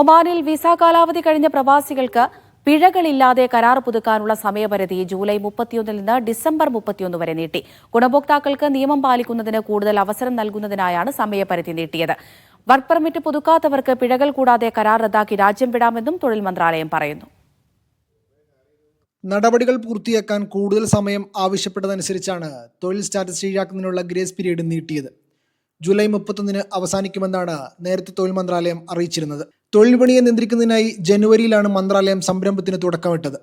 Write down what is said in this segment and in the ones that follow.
ഒമാനിൽ വിസ കാലാവധി കഴിഞ്ഞ പ്രവാസികൾക്ക് പിഴകളില്ലാതെ കരാർ പുതുക്കാനുള്ള സമയപരിധി ജൂലൈ മുപ്പത്തിയൊന്നിൽ നിന്ന് ഡിസംബർ മുപ്പത്തിയൊന്ന് വരെ നീട്ടി. ഗുണഭോക്താക്കൾക്ക് നിയമം പാലിക്കുന്നതിന് കൂടുതൽ അവസരം നൽകുന്നതിനായാണ് സമയപരിധി നീട്ടിയത്. വർക്ക് പെർമിറ്റ് പുതുക്കാത്തവർക്ക് പിഴകൾ കൂടാതെ കരാർ റദ്ദാക്കി രാജ്യം വിടാമെന്നും തൊഴിൽ മന്ത്രാലയം പറയുന്നു. നടപടികൾ പൂർത്തിയാക്കാൻ കൂടുതൽ സമയം ആവശ്യപ്പെട്ടതനുസരിച്ചാണ് തൊഴിൽ സ്റ്റാറ്റസ് ശരിയാക്കുന്നതിനുള്ള ഗ്രേസ് പീരീഡ് നീട്ടിയത്. ജൂലൈ മുപ്പത്തൊന്നിന് അവസാനിക്കുമെന്നാണ് നേരത്തെ തൊഴിൽ മന്ത്രാലയം അറിയിച്ചിരുന്നത്. തൊഴിൽ വിപണിയെ നിയന്ത്രിക്കുന്നതിനായി ജനുവരിയിലാണ് മന്ത്രാലയം സംരംഭത്തിന് തുടക്കമിട്ടത്.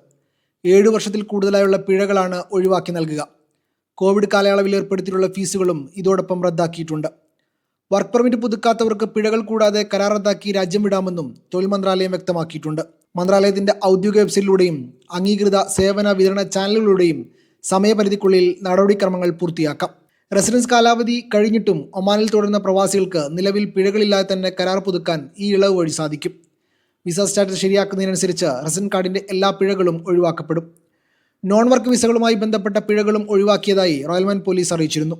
ഏഴു വർഷത്തിൽ കൂടുതലായുള്ള പിഴകളാണ് ഒഴിവാക്കി നൽകുക. കോവിഡ് കാലയളവിൽ ഏർപ്പെടുത്തിയിട്ടുള്ള ഫീസുകളും ഇതോടൊപ്പം റദ്ദാക്കിയിട്ടുണ്ട്. വർക്ക് പെർമിറ്റ് പുതുക്കാത്തവർക്ക് പിഴകൾ കൂടാതെ കരാർ റദ്ദാക്കി രാജ്യം വിടാമെന്നും തൊഴിൽ മന്ത്രാലയം വ്യക്തമാക്കിയിട്ടുണ്ട്. മന്ത്രാലയത്തിന്റെ ഔദ്യോഗിക വെബ്സൈറ്റിലൂടെയും അംഗീകൃത സേവന വിതരണ ചാനലുകളിലൂടെയും സമയപരിധിക്കുള്ളിൽ നടപടിക്രമങ്ങൾ പൂർത്തിയാക്കാം. റെസിഡൻസ് കാലാവധി കഴിഞ്ഞിട്ടും ഒമാനിൽ തുടരുന്ന പ്രവാസികൾക്ക് നിലവിൽ പിഴകളില്ലാതെ തന്നെ കരാർ പുതുക്കാൻ ഈ ഇളവ് വഴി സാധിക്കും. വിസ സ്റ്റാറ്റസ് ശരിയാക്കുന്നതിനനുസരിച്ച് റെസിഡൻ കാർഡിന്റെ എല്ലാ പിഴകളും ഒഴിവാക്കപ്പെടും. നോൺ വർക്ക് വിസകളുമായി ബന്ധപ്പെട്ട പിഴകളും ഒഴിവാക്കിയതായി റോയൽമാൻ പോലീസ് അറിയിച്ചിരുന്നു.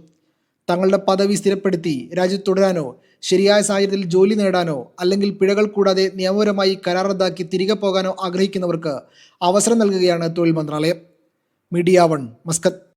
തങ്ങളുടെ പദവി സ്ഥിരപ്പെടുത്തി രാജ്യത്ത് തുടരാനോ ശരിയായ സാഹചര്യത്തിൽ ജോലി നേടാനോ അല്ലെങ്കിൽ പിഴകൾ കൂടാതെ നിയമപരമായി കരാർ റദ്ദാക്കി തിരികെ പോകാനോ ആഗ്രഹിക്കുന്നവർക്ക് അവസരം നൽകുകയാണ് തൊഴിൽ മന്ത്രാലയം. Media one Muscat.